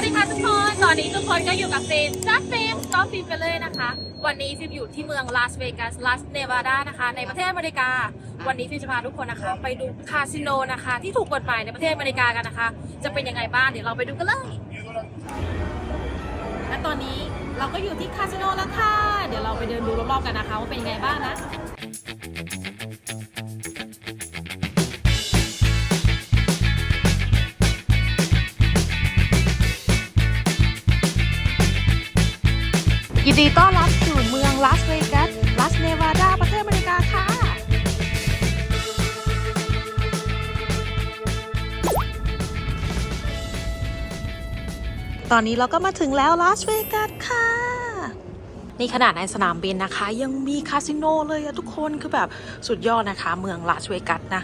วัสดีค่ะทุกคน ตอนนี้ทุกคนก็อยู่กับฟิล์มจากฟิล์มก็ฟิล์มกันเลยนะคะ วันนี้ฟิล์มอยู่ที่เมืองลาสเวกัสลาสเนวาดานะคะ ในประเทศอเมริกา วันนี้ฟิล์มจะพาทุกคนนะคะ ไปดูคาสิโนนะคะ ที่ถูกกฎหมายในประเทศอเมริกากันนะคะ จะเป็นยังไงบ้างเดี๋ยวเราไปดูกันเลย และตอนนี้เราก็อยู่ที่คาสิโนแล้วค่ะ เดี๋ยวเราไปเดินดูรอบๆกันนะคะว่าเป็นยังไงบ้างนะ ดีต้อนรับสู่เมืองลาสเวกัสลาสเนวาดาประเทศอเมริกาค่ะ ตอนนี้เราก็มาถึงแล้วลาสเวกัสค่ะ นี่ขนาดในสนามบินนะคะ ยังมีคาสิโนเลยอะทุกคนคือแบบสุดยอดนะคะ เมืองลาสเวกัสนะ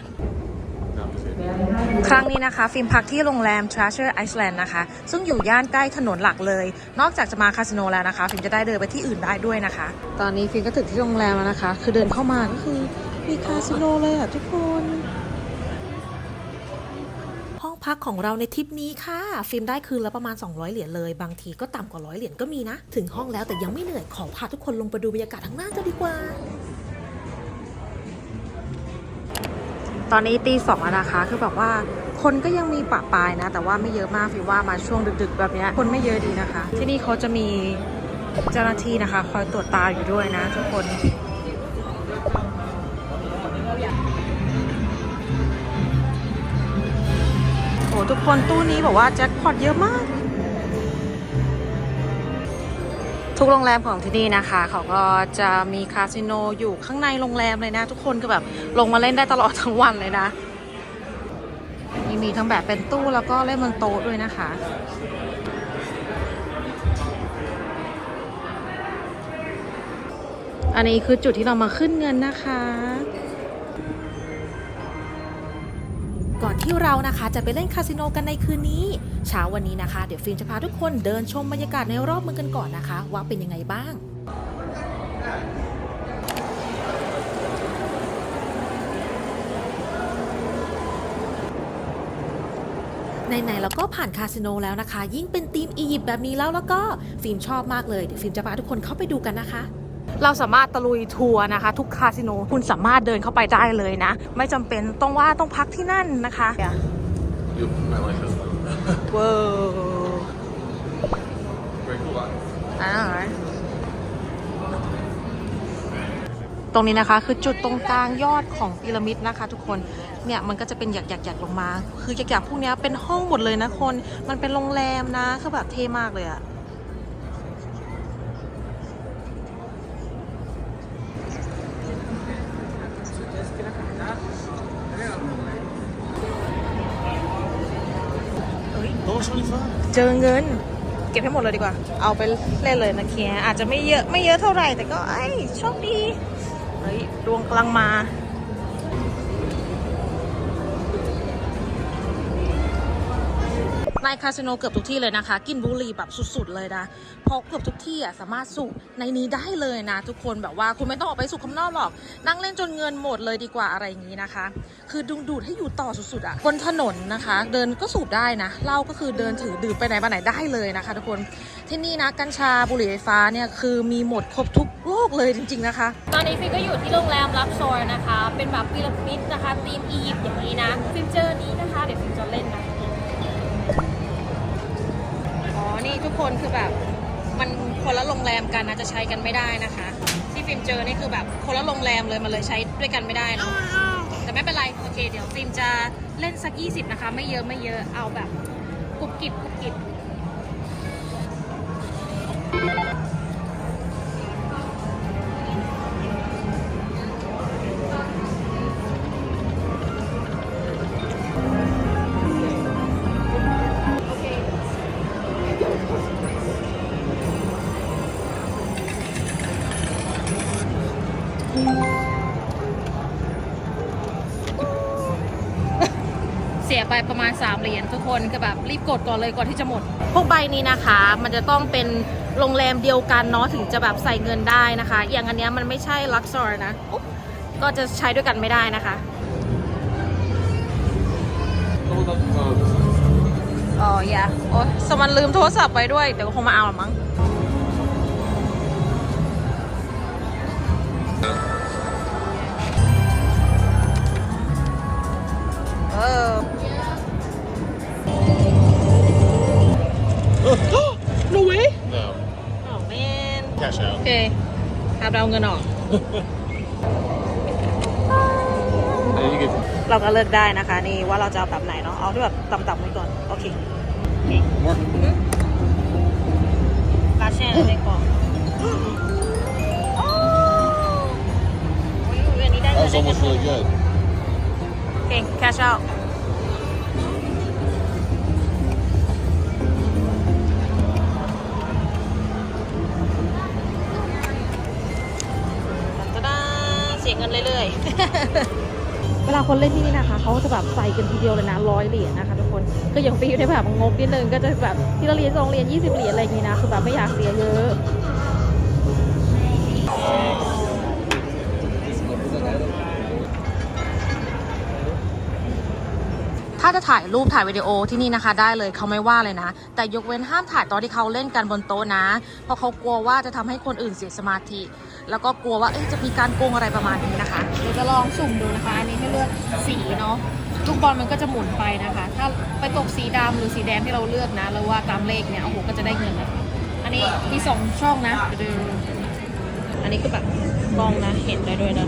ครั้งนี้นะคะ ฟิล์มพักที่โรงแรม Treasure Island นะคะ ซึ่งอยู่ย่านใกล้ถนนหลักเลย นอกจากจะมาคาสิโนแล้วนะคะ ฟิล์มจะได้เดินไปที่อื่นได้ด้วยนะคะ ตอนนี้ฟิล์มก็ถึงที่โรงแรมแล้วนะคะ คือเดินเข้ามาก็คือมีคาสิโนเลยอะทุกคนห้องพักของเราในทริปนี้ค่ะ ฟิล์มได้คืนละประมาณ 200 เหรียญเลย บางทีก็ต่ำกว่าร้อยเหรียญก็มีนะ ถึงห้องแล้วแต่ยังไม่เหนื่อยขอพาทุกคนลงไปดูบรรยากาศข้างหน้ากันดีกว่า ตอนนี้ตีสองแล้วนะคะ คือแบบว่าคนก็ยังมีปะปายนะ แต่ว่าไม่เยอะมากฟิวว่ามาช่วงดึกๆ แบบนี้คนไม่เยอะดีนะคะ ที่นี่เขาจะมีเจ้าหน้าที่นะคะ คอยตรวจตาอยู่ด้วยนะทุกคนโอ้ทุกคนตู้นี้บอกว่าแจ็คพอตเยอะมาก ทุกโรงแรมของที่นี่นะคะ เขาก็จะมีคาสิโนอยู่ข้างในโรงแรมเลยนะ ทุกคนก็แบบลงมาเล่นได้ตลอดทั้งวันเลยนะนี่มีทั้งแบบเป็นตู้แล้วก็เล่นบนโต๊ะด้วยนะคะ อันนี้คือจุดที่เรามาขึ้นเงินนะคะ ที่เรานะคะจะไปเล่นคาสิโนกันในคืนนี้ เช้าวันนี้นะคะ เดี๋ยวฟิล์มจะพาทุกคนเดินชมบรรยากาศในรอบเมืองกันก่อนนะคะ ว่าเป็นยังไงบ้างไหนๆเราก็ผ่านคาสิโนแล้วนะคะ ยิ่งเป็นทีมอียิปต์แบบนี้แล้วแล้วก็ฟิล์มชอบมากเลย เดี๋ยวฟิล์มจะพาทุกคนเข้าไปดูกันนะคะ เราสามารถตะลุยทัวร์นะคะ ทุกคาสิโนคุณสามารถเดินเข้าไปได้เลยนะ ไม่จำเป็นต้องว่าต้องพักที่นั่นนะคะ You might like this. ว้าว Very cool. Lot. อ่าตรงนี้นะคะคือจุดตรงกลางยอดของพีระมิดนะคะ ทุกคนเนี่ยมันก็จะเป็นหยักหยักหยักลงมา คือหยักหยักพวกเนี้ยเป็นห้องหมดเลยนะคน มันเป็นโรงแรมนะคือแบบเท่มากเลยอะ เจอเงิน เก็บให้หมดเลยดีกว่า เอาไปเล่นเลยนะเคียอาจจะไม่เยอะไม่เยอะเท่าไหร่แต่ก็ไอ้โชคดี เฮ้ยดวงกำลังมา ในคาสิโนเกือบทุกที่เลยนะคะ กินบุหรี่แบบสุดๆเลยนะเพราะเกือบทุกที่อะสามารถสูบในนี้ได้เลยนะ ทุกคนแบบว่าคุณไม่ต้องออกไปสูบข้างนอกหรอก นั่งเล่นจนเงินหมดเลยดีกว่าอะไรอย่างนี้นะคะ คือดึงดูดให้อยู่ต่อสุดๆอะบนถนนนะคะ เดินก็สูบได้นะเหล้าก็คือเดินถือดื่มไปไหนมาไหนได้เลยนะคะ ทุกคนที่นี่นะกัญชาบุหรี่ไฟฟ้าเนี่ยคือมีหมดครบทุกโลกเลยจริง ๆนะคะ ตอนนี้ฟิลก็อยู่ที่โรงแรมรับโซนนะคะ เป็นแบบพีระมิดนะคะธีมอียิปต์อย่างนี้นะฟิลเจอร์นี้นะคะเดี๋ยวฟิลจะ คนคือแบบมันคนละโรงแรมกันนะจะใช้กันไม่ได้นะคะ ที่ฟิล์มเจอนี่คือแบบคนละโรงแรมเลยมันเลยใช้ด้วยกันไม่ได้เนาะแต่ไม่เป็นไรโอเคเดี๋ยวฟิล์มจะเล่นสัก 20 นะคะ ไม่เยอะไม่เยอะเอาแบบกรุบกริบกรุบกริบ ปประมาณ 3 เหรียญทุกคนก็แบบรีบกดก่อนเลยก่อนที่จะหมด พวกใบนี้นะคะ มันจะต้องเป็นโรงแรมเดียวกันเนาะถึงจะแบบใส่เงินได้นะคะ อย่างอันเนี้ยมันไม่ใช่ลักซอร์นะ ก็จะใช้ด้วยกันไม่ได้นะคะอ๋ออย่าโอ้ยสมันลืมโทรศัพท์ไปด้วย เดี๋ยวคงมาเอาหรอมั้งเออ no way No. อ๋อแมน Cash โอ out. เคครับเราเอาเงินออก And you get เราก็เลือกได้นะคะ นี่ว่าเราจะเอาแบบไหนเนาะเอาที่แบบต่ำๆไว้ก่อน โอเค more. ลาเช่ในกล่องโอ้ยอันนี้ได้ That เงิน was ได้เงิน almost really good. โอเค cash out เวลาคนเล่นที่นี่นะคะเขาจะแบบใส่กันทีเดียวเลยนะร้อยเหรียญนะคะทุกคนก็อย่างปีได้แบบงกนิดนึงก็จะแบบทีละเหรียญสองเหรียญยี่สิบเหรียญอะไรอย่างงี้นะคือแบบไม่อยากเสียเยอะถ้าจะถ่าย รูปถ่ายวิดีโอที่นี่นะคะได้เลยเขาไม่ว่าเลยนะ แต่ยกเว้นห้ามถ่ายตอนที่เขาเล่นกันบนโต๊ะนะ เพราะเขากลัวว่าจะทำให้คนอื่นเสียสมาธิ แล้วก็กลัวว่าจะมีการโกงอะไรประมาณนี้นะคะเดี๋ยวจะลองสุ่มดูนะคะ อันนี้ให้เลือกสีเนาะลูกบอลมันก็จะหมุนไปนะคะ ถ้าไปตกสีดำหรือสีแดงที่เราเลือกนะแล้วว่าตามเลขเนี่ยโอ้โหก็จะได้เงินนะคะอันนี้มีสองช่องนะเดี๋ยวดูอันนี้คือแบบมองนะเห็นได้ด้วยนะ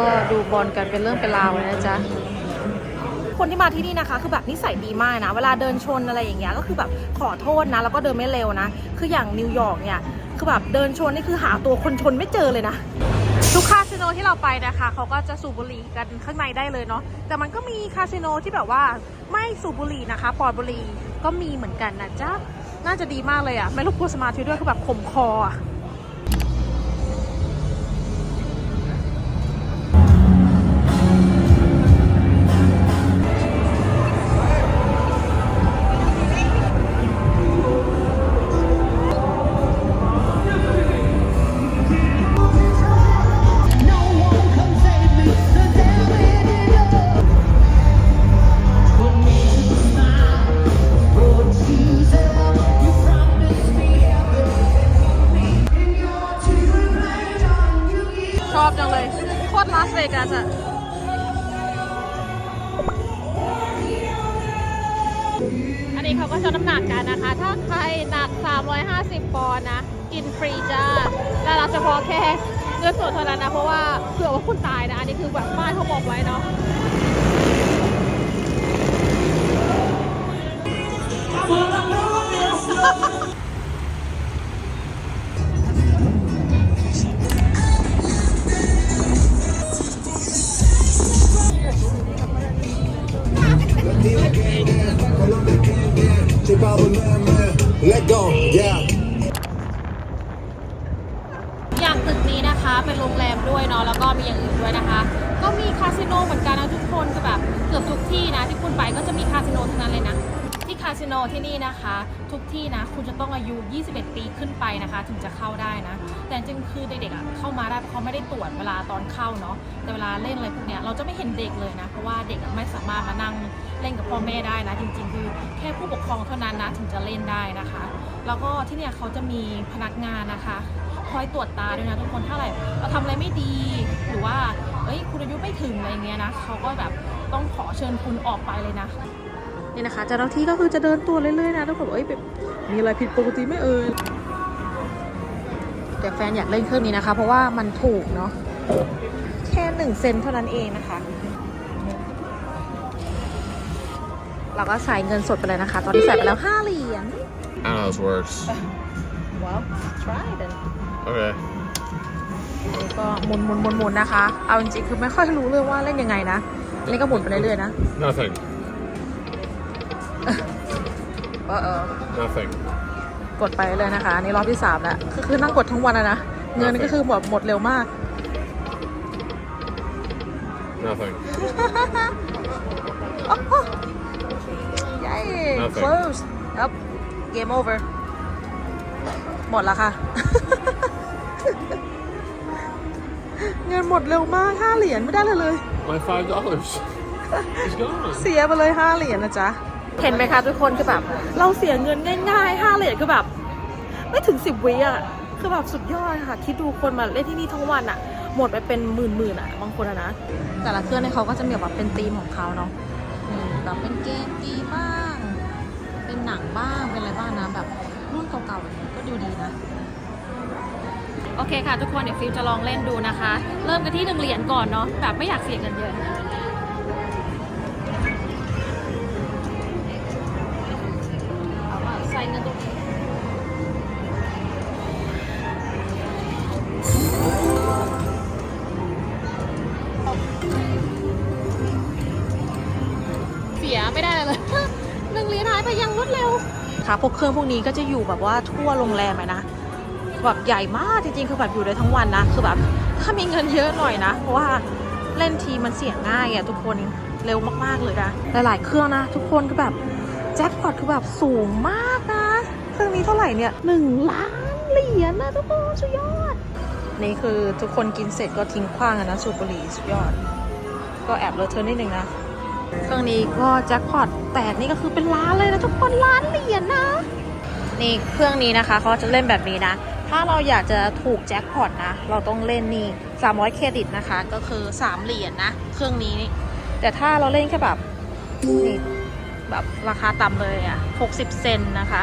ก็ดูบอลกันเป็นเรื่องเป็นราวเลยนะจ๊ะคนที่มาที่นี่นะคะ คือแบบนิสัยดีมากนะ เวลาเดินชนอะไรอย่างเงี้ยก็คือแบบขอโทษนะ แล้วก็เดินไม่เร็วนะ คืออย่างนิวยอร์กเนี่ยคือแบบเดินชนนี่คือหาตัวคนชนไม่เจอเลยนะทุกคาสิโนที่เราไปนะคะเขาก็จะสูบบุหรี่กันข้างในได้เลยเนาะแต่มันก็มีคาสิโนที่แบบว่าไม่สูบบุหรี่นะคะปลอดบุหรี่ก็มีเหมือนกันนะจ๊ะน่าจะดีมากเลยอะไม่รบกวนสมาธิด้วยคือแบบข่มคออะ จริงๆ คือแค่ผู้ปกครองเท่านั้นนะถึงจะเล่นได้นะคะ แล้วก็ที่เนี่ยเขาจะมีพนักงานนะคะ คอยตรวจตาด้วยนะทุกคนถ้าอะไรเราทำอะไรไม่ดีหรือว่าเอ้ยคุณอายุไม่ถึงอะไรเงี้ยนะเขาก็แบบต้องขอเชิญคุณออกไปเลยนะนี่นะคะเจ้าหน้าที่ก็คือจะเดินตัวจเรื่อยๆนะทุกคนเอ้ยแบบมีอะไรผิดปกติไหม่เอ่ยแต่แฟนอยากเล่นเครื่องนี้นะคะ เพราะว่ามันถูกเนาะแค่หนึ่งเซนเท่านั้นเองนะคะ เราก็ใส่เงินสดไปเลยนะคะ ตอนนี้ใส่ไปแล้ว 5 เหรียญ I don't know how this works. well try then Okay. นี่ก็หมุนหมุนหมุนหมุนนะคะ เอาจริงๆคือไม่ค่อยรู้เรื่องว่าเล่นยังไงนะ เล่นก็หมุนไปเรื่อยๆนะ Nothing. เออเออ Nothing. กดไปเลยนะคะอันนี่รอบที่สามแล้วคือคือนั่งกดทั้งวันอะนะ เงินก็คือหมดหมดเร็วมาก Nothing. ยั Nothing. close up game over หมดแล้วค่ะ เงินหมดเร็วมากห้าเหรียญไม่ได้เลยเลย My five dollars. It's gone. เสียไปเลยห้าเหรียญนะจ๊ะ เห็นไหมคะทุกคนคือแบบ เราเสียเงินง่ายๆห้าเหรียญคือแบบ ไม่ถึงสิบวิอะคือแบบสุดยอดค่ะ คิดดูคนมาเล่นที่นี่ทั้งวันอะ หมดไปเป็นหมื่นๆอะ บางคนอะนะ แต่ละเครื่องเนี่ยเขาก็จะมีแบบเป็นธีมของเขาเนาะอืมแบบเป็นเกมกีบ้างเป็น หนังบ้างเป็นอะไรบ้างนะแบบรุ่นเก่าๆก็ดูดีนะ โอเคค่ะทุกคนเดี๋ยวฟิลจะลองเล่นดูนะคะ เริ่มกันที่หนึ่งเหรียญก่อนเนาะแบบไม่อยากเสียเงินเยอะ พวกเครื่องพวกนี้ก็จะอยู่แบบว่าทั่วโรงแรมเลยนะแบบใหญ่มากจริงๆ คือแบบอยู่ได้ทั้งวันนะคือแบบถ้ามีเงินเยอะหน่อยนะ เพราะว่าเล่นทีมันเสี่ยงง่ายอะทุกคนเร็วมากๆเลยนะหลายๆ เครื่องนะ ทุกคนคือแบบแจ็คพอตคือแบบสูงมากนะ เครื่องนี้เท่าไหร่เนี่ยหนึ่งล้านเหรียญนะทุกคนสุดยอด นี่คือทุกคนกินเสร็จก็ทิ้งขว้างอะนะสูบบุหรี่สุดยอด ก็แอบเลอะเทอะนิดนึงนะ เครื่องนี้ก็แจ็คพอตแตกนี่ก็คือเป็นล้านเลยนะทุกคนล้านเหรียญนะนี่เครื่องนี้นะคะเขาจะเล่นแบบนี้นะ ถ้าเราอยากจะถูกแจ็คพอตนะ เราต้องเล่นนี่300เครดิตนะคะ ก็คือ3เหรียญนะเครื่องนี้ แต่ถ้าเราเล่นแค่แบบนี่แบบราคาต่ำเลยอะ่ะ60 เซนนะคะ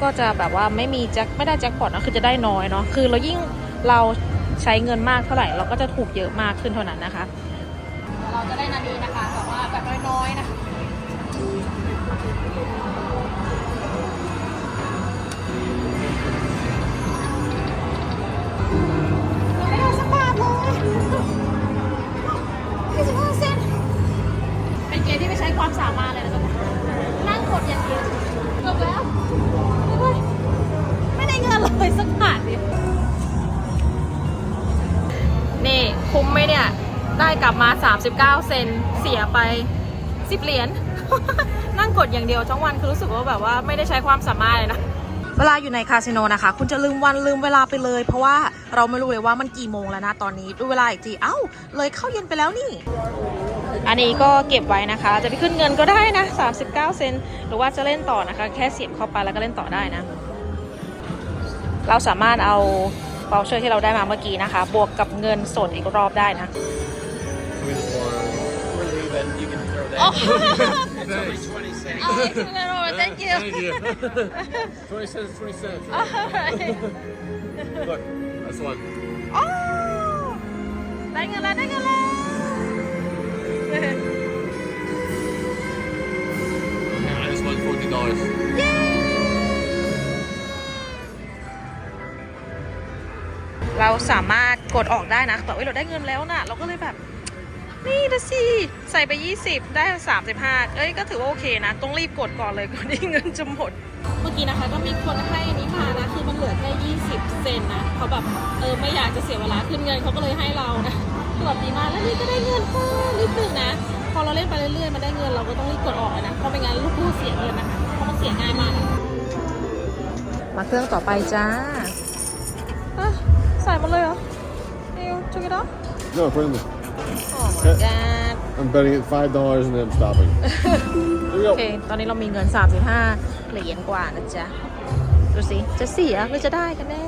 ก็จะแบบว่าไม่มีแจ็คไม่ได้แจ็คพอตนะคือจะได้น้อยเนาะคือเรายิ่งเราใช้เงินมากเท่าไหร่ เราก็จะถูกเยอะมากขึ้นเท่านั้นนะคะ เราจะได้นาดีนะคะแต่ว่าแบบน้อยๆนะไม่ได้สักบาทเลย25เซนเป็นเกมที่ไม่ใช้ความสามารถเลยนะ 39 เซนเสียไป 10 เหรียญ นั่งกดอย่างเดียวทั้งวันคือรู้สึกว่าแบบว่าไม่ได้ใช้ความสามารถเลยนะ เวลาอยู่ในคาสิโนนะคะ คุณจะลืมวันลืมเวลาไปเลย เพราะว่าเราไม่รู้เลยว่ามันกี่โมงแล้วนะตอนนี้ดูเวลาอีกที เอ้า เลยเข้าเย็นไปแล้วนี่ อันนี้ก็เก็บไว้นะคะ จะไปขึ้นเงินก็ได้นะ 39 เซนหรือว่าจะเล่นต่อนะคะ แค่เสียบเข้าไปแล้วก็เล่นต่อได้นะ เราสามารถเอาเ o ลเชอร์ที่เราได้มาเมื่อกี้นะคะ บวกกับเงินสดอีกรอบได้นะ Oh, Thanks. thank you. Thank you. 20 cents, 20 cents. Look, that's one. โอ้ได้เงินแล้วได้เงินแล้ว And I just won $14. เราสามารถกดออกได้นะ แต่ว่าเราได้เงินแล้วนะเราก็เลยแบบ นี่นะสิ ใส่ไป 20 ได้ 35 เอ้ย ก็ถือว่าโอเคนะ ต้องรีบกดก่อนเลยก่อนที่เงินจะหมด เมื่อกี้นะคะก็มีคนให้อันนี้มานะ คือมันเหลือแค่ 20 เซนนะ เขาแบบ เออ ไม่อยากจะเสียเวลาขึ้นเงินเขาก็เลยให้เรานะคือแบบดีมากแล้วนี่ก็ได้เงินเพิ่มนิดนึงนะ พอเราเล่นไปเรื่อยๆ มันได้เงินเราก็ต้องรีบกดออกเลยนะ เพราะไม่งั้นลูกคู่เสียเงินนะคะเพราะมันเสียง่ายมาก มาเครื่องต่อไปจ้าใส่มาเลยเหรอนิวจุกิดอ No, in front of me. Oh my god I'm betting it five dollars and then I'm stopping. Here we โอ go. เค ตอนนี้เรามีเงิน 35 เหรียญกว่านะจ๊ะ ดูสิ จะเสียหรือจะได้กันแน่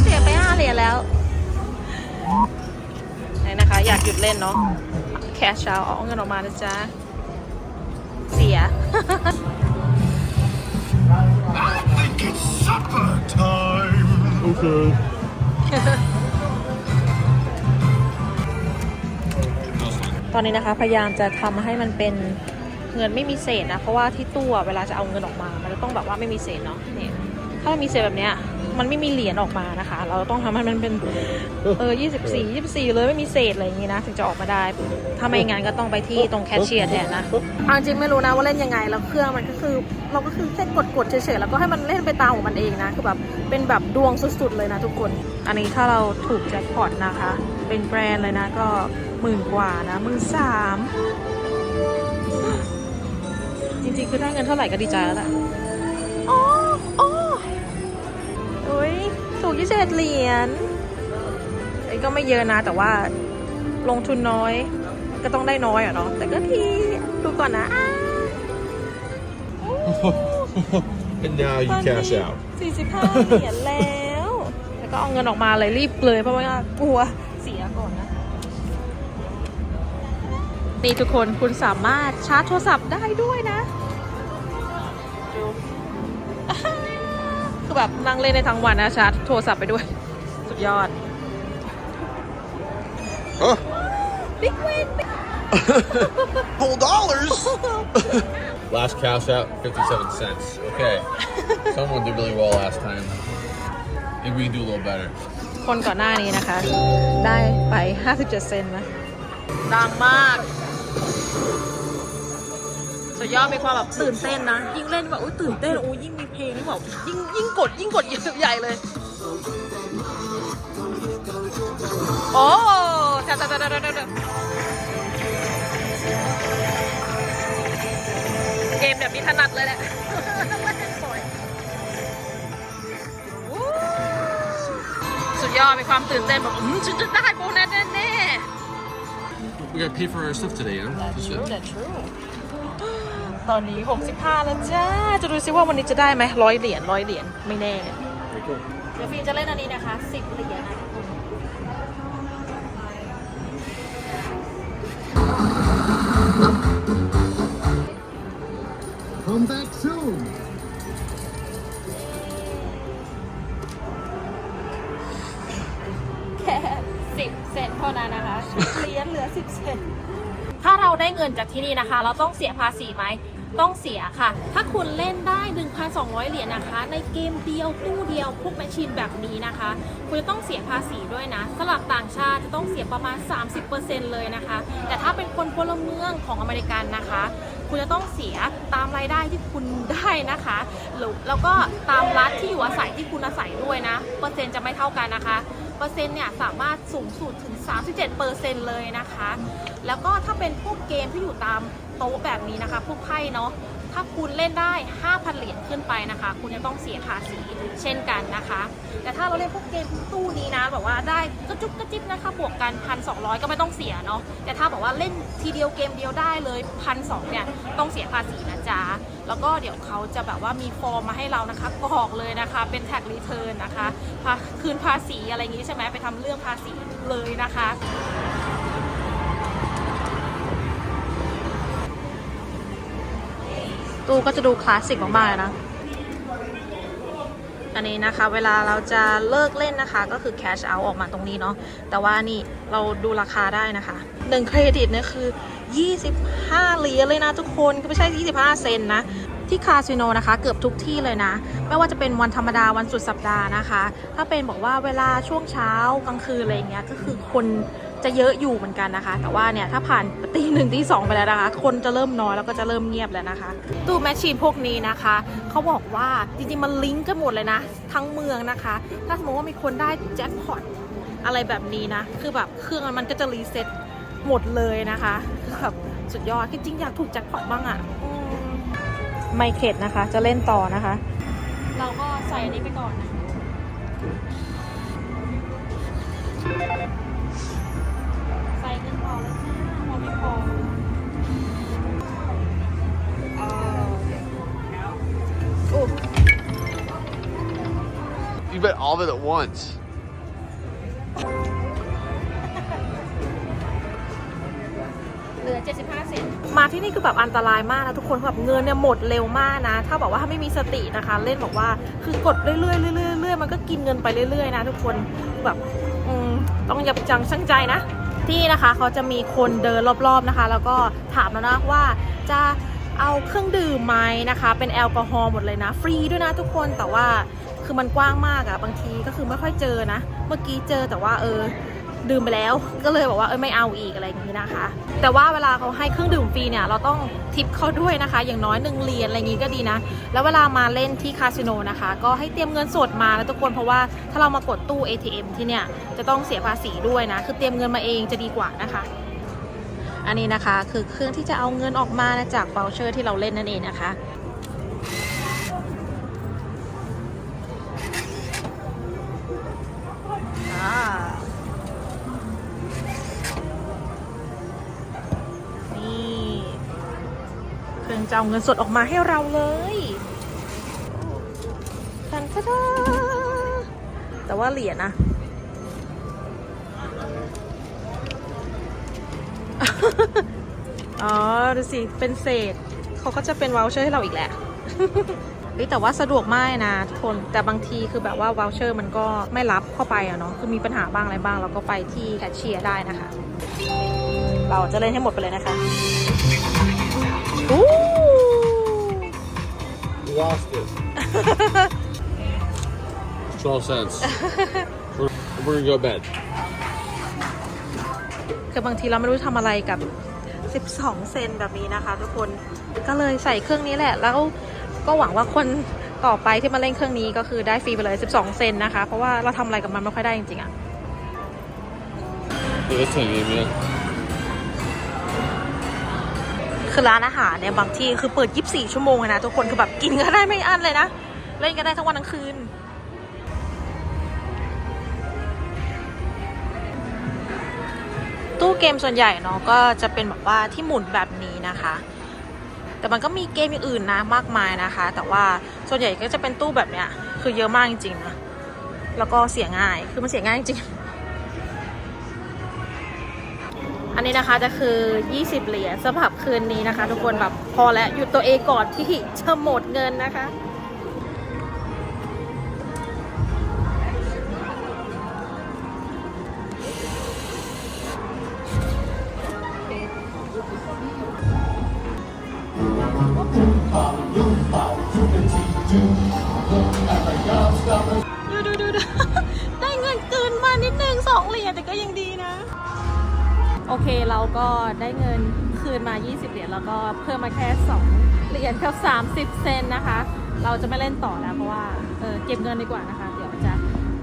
เสียไป5เหรียญแล้วนี่นะคะ อยากหยุดเล่นเนาะแคชเอาเอาเงินออกมานะจ๊ะ เสีย It's supper time! Okay. ตอนนี้นะคะพยายามจะทำให้มันเป็นเงินไม่มีเศษนะ เพราะว่าที่ตู้อะเวลาจะเอาเงินออกมา มันจะต้องแบบว่าไม่มีเศษเนาะนี่ถ้ามันมีเศษแบบเนี้ย มันไม่มีเหรียญออกมานะคะ เราต้องทำให้มันเป็นเออยี่สิบสี่ยี่สิบสี่เลยไม่มีเศษอะไรอย่างงี้นะ ถึงจะออกมาได้ ถ้าไม่งั้นก็ต้องไปที่ตรงแคชเชียร์แทนนะเอาจริงไม่รู้นะว่าเล่นยังไง แล้วเครื่องมันก็คือ เราก็คือแค่กดกดๆเฉยๆแล้วก็ให้มันเล่นไปตามของมันเองนะคือแบบเป็นแบบดวงสุดๆเลยนะทุกคน อันนี้ถ้าเราถูกแจ็คพอตนะคะ เป็นแบรนด์เลยนะก็หมื่นกว่านะหมื่นสามจริงๆ คือได้เงินเท่าไหร่ก็ดีใจแล้วแหละอ๋ออ๋อโอ้ยถูกยี่สิบเหรียญไอ้ก็ไม่เยอะนะ แต่ว่าลงทุนน้อย ก็ต้องได้น้อยอะเนาะแต่ก็ทีดูก่อนนะอ้า and now you cash out. สี่สิบห้าเหรียญแล้ว แล้วก็เอาเงินออกมาเลยรีบเลยเพราะว่ากลัวเสียก่อนนะนี่ทุกคนคุณสามารถชาร์จโทรศัพท์ได้ด้วยนะดู คือแบบนั่งเล่นในทั้งวันนะชาร์จโทรศัพท์ไปด้วย สุดยอด Huh? บิ๊กเวน Whole dollars? Last cash out, 57 cents. Okay. Someone did really well last time. Maybe we can do a little better. คนก่อนหน้านี้นะคะ ได้ไป 57 เซนต์นะ ดังมาก สุดยอดมีความแบบตื่นเต้นนะ ยิ่งเล่นแบบอุ้ยตื่นเต้นอุ้ยยิ่งมีเพลงนี่แบบยิ่งยิ่งกดยิ่งกดใหญ่เลย โอ้แทะแทะแทะแทะแทะแทะเกมแบบนี้ถนัดเลยแหละสวยวู้สุดยอดมีความตื่นเต้นแบบอืมฉันจะได้โบนัสแน่ We gotta pay for our stuff today, huh? That's it. That's true ตอนนี้ 65 แล้วจ้า จะดูซิว่าวันนี้จะได้ไหมร้อยเหรียญร้อยเหรียญไม่แน่ เดี๋ยวฟิล์มจะเล่นอันนี้นะคะ 10เหรียญนะทุกคน Come back soon! แค่ 10 เซนเท่านั้นนะคะ เหรียญเหลือ 10 เซนถ้าเราได้เงินจากที่นี่นะคะ เราต้องเสียภาษีไหม ต้องเสียค่ะ ถ้าคุณเล่นได้ 1,200 เหรียญนะคะ ในเกมเดียวตู้เดียวพวกแมชชีนแบบนี้นะคะ คุณจะต้องเสียภาษีด้วยนะสำหรับต่างชาติจะต้องเสียประมาณ 30%เลยนะคะ แต่ถ้าเป็นคนพลเมืองของอเมริกันนะคะ คุณจะต้องเสียตามรายได้ที่คุณได้นะคะแล้วก็ตามรัฐที่อยู่อาศัยที่คุณอาศัยด้วยนะ เปอร์เซ็นต์จะไม่เท่ากันนะคะ ปอร์เซ็นต์เนี่ยสามารถสูงสุดถึง 37%เลยนะคะ แล้วก็ถ้าเป็นพวกเกมที่อยู่ตามโต๊ะแบบนี้นะคะพวกไพ่เนาะ ถ้าคุณเล่นได้ 5,000 เหรียญขึ้นไปนะคะ คุณจะต้องเสียภาษีเช่นกันนะคะ แต่ถ้าเราเล่นพวกเกมตู้นี้นะแบบว่าได้กระจุกกระจิบนะคะ บวกกัน 1,200 ก็ไม่ต้องเสียเนาะแต่ถ้าบอกว่าเล่นทีเดียวเกมเดียวได้เลย1,200เนี่ยต้องเสียภาษีนะจ๊ะแล้วก็เดี๋ยวเขาจะแบบว่ามีฟอร์มมาให้เรานะคะกรอกเลยนะคะ เป็นแท็กรีเทิร์นนะคะคืนภาษีอะไรอย่างงี้ใช่ไหมไปทำเรื่องภาษีเลยนะคะ ตู้ก็จะดูคลาสสิกมากๆเลยนะ อันนี้นะคะเวลาเราจะเลิกเล่นนะคะก็คือ cash out ออกมาตรงนี้เนาะ แต่ว่านี่เราดูราคาได้นะคะ1เครดิตเนี่ยคือ 25เหรียญเลยนะทุกคนไม่ใช่ 25 เซนนะที่คาสิโนนะคะ เกือบทุกที่เลยนะ ไม่ว่าจะเป็นวันธรรมดาวันสุดสัปดาห์นะคะ ถ้าเป็นบอกว่าเวลาช่วงเช้ากลางคืนอะไรอย่างเงี้ยก็คือคน จะเยอะอยู่เหมือนกันนะคะ แต่ว่าเนี่ยถ้าผ่านตีหนึ่งตีสองไปแล้วนะคะ คนจะเริ่มน้อยแล้วก็จะเริ่มเงียบแล้วนะคะ ตู้แมชชีนพวกนี้นะคะเขาบอกว่าจริงๆมันลิงก์กันหมดเลยนะ ทั้งเมืองนะคะ ถ้าสมมติว่ามีคนได้แจ็คพอตอะไรแบบนี้นะ คือแบบเครื่องมันก็จะรีเซ็ตหมดเลยนะคะคือแบบสุดยอดจริงๆอยากถูกแจ็คพอตบ้างอะ่ะอืมไม่เข็ดนะคะ จะเล่นต่อนะคะ เราก็ใส่อันนี้ไปก่อนนะ You bet all of it at once. มาที่นี่คือแบบอันตรายมากนะทุกคนแบบเงินเนี่ยหมดเร็วมากนะ ถ้าบอกว่าถ้าไม่มีสตินะคะ เล่นบอกว่าคือกดเรื่อยๆเรื่อยๆเรื่อยๆมันก็กินเงินไปเรื่อยๆนะทุกคนแบบต้องยับยั้งชั่งใจนะ ที่นะคะเขาจะมีคนเดินรอบๆนะคะ แล้วก็ถามแล้วนะว่าจะเอาเครื่องดื่มไหมนะคะ เป็นแอลกอฮอล์หมดเลยนะ ฟรีด้วยนะทุกคนแต่ว่า คือมันกว้างมากอะบางทีก็คือไม่ค่อยเจอนะ เมื่อกี้เจอแต่ว่าเออดื่มไปแล้วก็เลยบอกว่าเออไม่เอาอีกอะไรอย่างนี้นะคะ แต่ว่าเวลาเขาให้เครื่องดื่มฟรีเนี่ยเราต้องทิปเขาด้วยนะคะ อย่างน้อยหนึ่งเหรียญอะไรอย่างนี้ก็ดีนะ แล้วเวลามาเล่นที่คาสิโนนะคะ ก็ให้เตรียมเงินสดมาแล้วทุกคนเพราะว่าถ้าเรามากดตู้ ATM ที่เนี่ยจะต้องเสียภาษีด้วยนะ คือเตรียมเงินมาเองจะดีกว่านะคะ อันนี้นะคะคือเครื่องที่จะเอาเงินออกมาจากเบลเชอร์ที่เราเล่นนั่นเองนะคะ จะเอาเงินสดออกมาให้เราเลยทันทะดาแต่ว่าเหรียญนะอ๋อ ดูสิ เป็นเศษ เขาก็จะเป็นว o ลเชอร์ให้เราอีกแหละเฮ้ยแต่ว่าสะดวกมากนะทุกคนแต่บางทีคือแบบว่าว o ลเชอร์มันก็ไม่รับเข้าไปอะเนาะคือมีปัญหาบ้างอะไรบ้างเราก็ไปที่แคชเชียร์ได้นะคะ เราจะเล่นให้หมดไปเลยนะคะอู้ lost it. 12 cents. we're, we're gonna go to bed. คือบางทีเราไม่รู้จะทำอะไรกับ 12 เซนแบบนี้นะคะ ทุกคน ก็เลยใส่เครื่องนี้แหละ แล้วก็หวังว่าคนต่อไปที่มาเล่นเครื่องนี้ก็คือได้ฟรีไปเลย 12 เซนนะคะ เพราะว่าเราทำอะไรกับมันไม่ค่อยได้จริงๆอะ Yeah, that's not good, man. คือร้านอาหารเนี่ยบางที่คือเปิด 24 ชั่วโมงเลยนะทุกคนคือแบบกินก็ได้ไม่อั้นเลยนะ เล่นก็ได้ทั้งวันทั้งคืน ตู้เกมส่วนใหญ่เนาะก็จะเป็นแบบว่าที่หมุนแบบนี้นะคะ แต่มันก็มีเกมอย่างอื่นนะมากมายนะคะ แต่ว่าส่วนใหญ่ก็จะเป็นตู้แบบเนี้ยคือเยอะมากจริงๆนะแล้วก็เสียง่ายคือมันเสียง่ายจริง อันนี้นะคะจะคือ 20 เหรียญสำหรับคืนนี้นะคะ ทุกคนแบบพอแล้วหยุดตัวเองก่อนที่จะหมดเงินนะคะ เคเราก็ได้เงินคืนมา 20 เหรียญแล้วก็เพิ่มมาแค่ 2 เหรียญกับ 30 เซนนะคะ เราจะไม่เล่นต่อแล้วเพราะว่าเออเก็บเงินดีกว่านะคะ เดี๋ยวจะ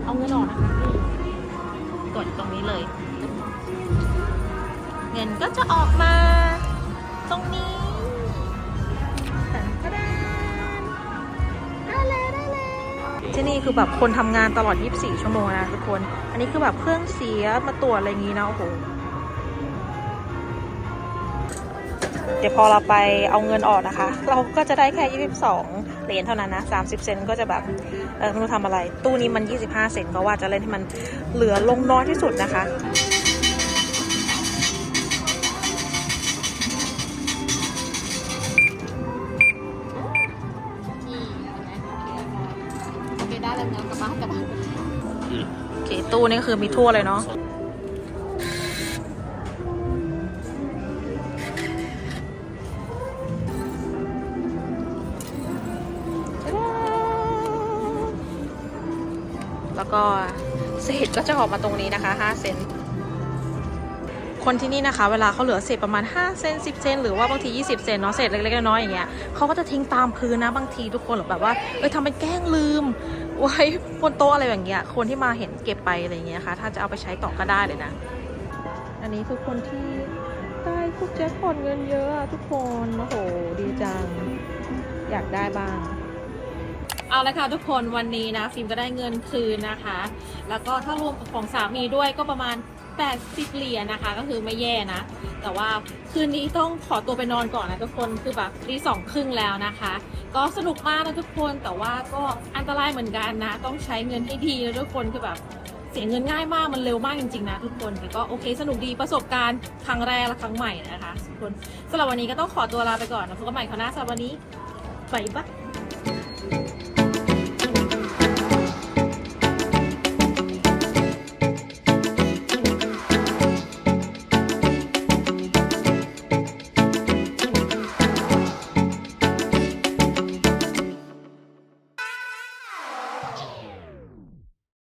เอาเงินออกนะคะนี่กดตรงนี้เลย เงินก็จะออกมาตรงนี้ตันตะดานได้แล้วได้แล้วที่นี่คือแบบคนทำงานตลอด 24 ชั่วโมงนะทุกคน อันนี้คือแบบเครื่องเสียมาตรวจอะไรอย่างนี้นะโอ้โห เดี๋ยวพอเราไปเอาเงินออกนะคะ เราก็จะได้แค่ 22 เหรียญเท่านั้นนะ 30 เซนก็จะแบบเออไม่รู้ทำอะไร ตู้นี้มัน 25 เซนก็ว่าจะเล่นให้มันเหลือลงน้อยที่สุดนะคะโอเคได้แล้วเงินกลับบ้านกลับบ้านโอเคตู้นี่ก็คือมีทั่วเลยเนาะ ก็จะออกมาตรงนี้นะคะ 5 เซนคนที่นี่นะคะ เวลาเขาเหลือเศษประมาณ 5 เซน10 เซนหรือว่าบางที 20 เซนเนาะเศษเล็กๆน้อยๆอย่างเงี้ยเขาก็จะทิ้งตามพื้นนะบางทีทุกคนหรือแบบว่าเอ้ยทำเป็นแกล้งลืม ไว้บนโต๊ะอะไรอย่างเงี้ยคนที่มาเห็นเก็บไปอะไรเงี้ยค่ะ ถ้าจะเอาไปใช้ต่อก็ได้เลยนะ อันนี้คือคนที่ได้พวกแจ็คพอตเงินเยอะทุกคนโอ้โหดีจัง อยากได้บ้าง เอาละค่ะทุกคนวันนี้นะฟิล์มก็ได้เงินคืนนะคะ แล้วก็ถ้ารวมกับของสามีด้วยก็ประมาณ 80เหรียญนะคะ ก็คือไม่แย่นะ แต่ว่าคืนนี้ต้องขอตัวไปนอนก่อนนะทุกคนคือแบบตีสองครึ่งแล้วนะคะ ก็สนุกมากนะทุกคนแต่ว่าก็อันตรายเหมือนกันนะ ต้องใช้เงินให้ดีนะทุกคนคือแบบเสียเงินง่ายมากมันเร็วมากจริงๆนะทุกคนแต่ก็โอเคสนุกดีประสบการณ์ครั้งแรกและครั้งใหม่นะคะทุกคนสำหรับวันนี้ก็ต้องขอตัวลาไปก่อนนะพบกันใหม่คราวหน้าสำหรับวันนี้บายบาย